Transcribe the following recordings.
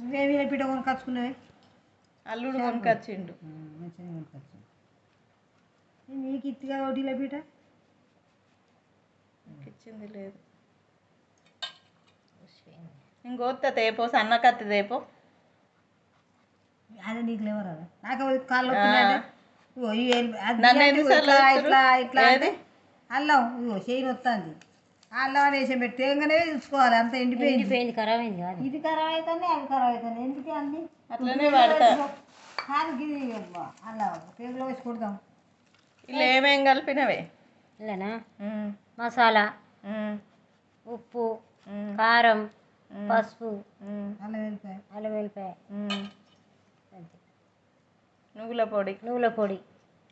నువ్వేమి పిట కొనుకొచ్చుకున్నావే? అల్లుడు కొనుకొచ్చిండు. మంచిగా నీకు ఇత్తిగా ఒకటిలో పీట ఇచ్చింది లేదు. ఇంకొత్త తేపో తేపో. అదే నీకు లేవరా నాకు కాళ్ళు ఇట్లా? ఇట్లా ఇట్లా అంటే? అల్లం ఇగో చేయి వస్తుంది అల్లం వేసి పెట్టి తేగానే చూసుకోవాలి అంత ఎండిపోయింది. ఎండిపోయింది ఖరాబ్ అయింది కాదు. ఇది ఖరాబ్ అవుతుంది అవి ఖరాబ్ అవుతుంది ఎందుకు అన్ని? అట్లనే వాడతా. కాదు అల్లం పేగులో వేసి కొడదాం. ఇలా ఏమేం కలిపినవే? ఇలానా? మసాలా ఉప్పు కారం పసుపు అల్లం వెల్లిపాయ. అంతే. నువ్వుల పొడి. నువ్వుల పొడి.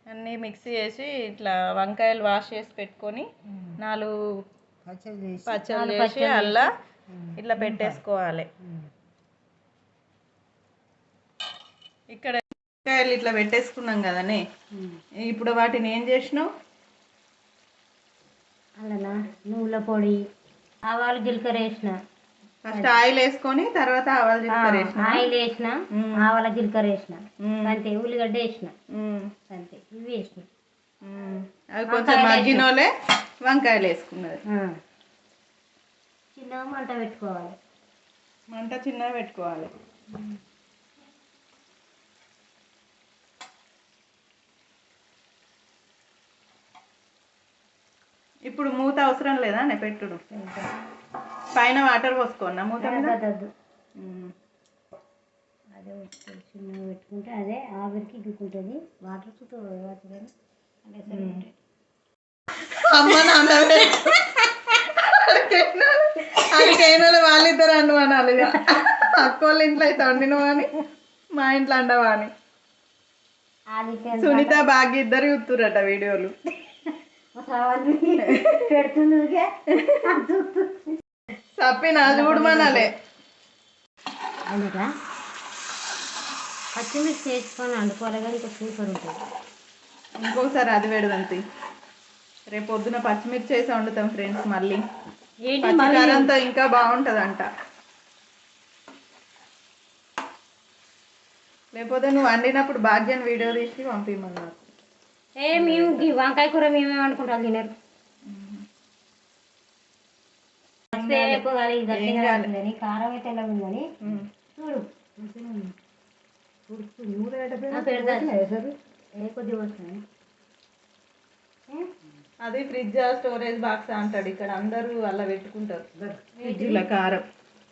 అన్నీ మిక్సీ చేసి ఇట్లా వంకాయలు వాష్ చేసి పెట్టుకొని నాలుగు పచ్చడి చేసి పచ్చళ్ళు చేసి అల్లా ఇట్లా పెట్టేసుకోవాలి. ఇక్కడ వంకాయలు ఇట్లా పెట్టేసుకున్నాం కదనే. ఇప్పుడు వాటిని ఏం చేసినావు? అల్లనా నువ్వుల పొడి ఆవాలు జీలకర్ర వేసిన. ఫస్ట్ ఆయిల్ వేసుకొని తర్వాత ఆవాలు జీలకర్ర వేసిన? ఆయిల్ వేసిన ఆవాల జీలకర్ర వేసిన. అంతే ఉల్లిగడ్డ వేసిన. అంతే ఇవి వేసిన. అవి కొంచెం మగ్గినోలే వంకాయలు వేసుకున్నది. చిన్నగా మంట పెట్టుకోవాలి. మంట చిన్నగా పెట్టుకోవాలి. ఇప్పుడు మూత అవసరం లేదా? నే పెట్టుడు. పైన వాటర్ పోసుకోనా మూత ఉమ్. అదే చిన్నగా పెట్టుకుంటే అదే ఆవిరికి దిక్కుంటుంది వాటర్ చుట్టూ అమ్మ నాన్న వాళ్ళిద్దరు అండు అనాలి ఇక. అక్క వాళ్ళ ఇంట్లో అయితే వండినవు అని మా ఇంట్లో అండవా అని. సునీత బాగా ఇద్దరు చూస్తురట వీడియోలు. తప్పినా చూడమనాలే అందుక పచ్చిమిర్చి వేసుకొని వండుకోవాలి కానీ ఇంకా సూపర్ ఉంటుంది. ఇంకొకసారి అది పెడదంతి. రేపు పొద్దున పచ్చిమిర్చి వేసి వండుతాం ఫ్రెండ్స్ మళ్ళీ. ఏంటి పచ్చికారంతో ఇంకా బాగుంటదంట. లేకపోతే నువ్వు వండినప్పుడు భాగ్యాన్ని వీడియో తీసి పంపించమన్నారు ఏ మేము వంకాయ కూర మేమే వండుకుంటాం తినరు. కారం అయితే చూడు. అది ఫ్రిడ్జ్ స్టోరేజ్ బాక్స్ అంటాడు. ఇక్కడ అందరూ అలా పెట్టుకుంటారు. ఫ్రిడ్జ్లో కారం.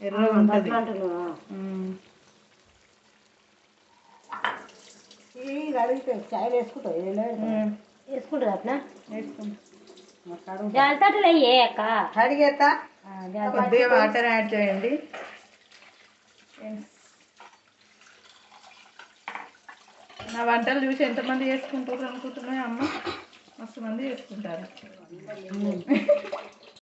ఎర్ర ఉంటది చాయ్ వేసుకుంటావు. వేసుకుంటుంది అట్లా? వేసుకుంటా. జాలతట్లు కొద్దిగా వాటర్ యాడ్ చేయండి. నా వంటలు చూసి ఎంతమంది చేసుకుంటారు అనుకుంటున్నాయి అమ్మ మస్తు మంది చేసుకుంటారు.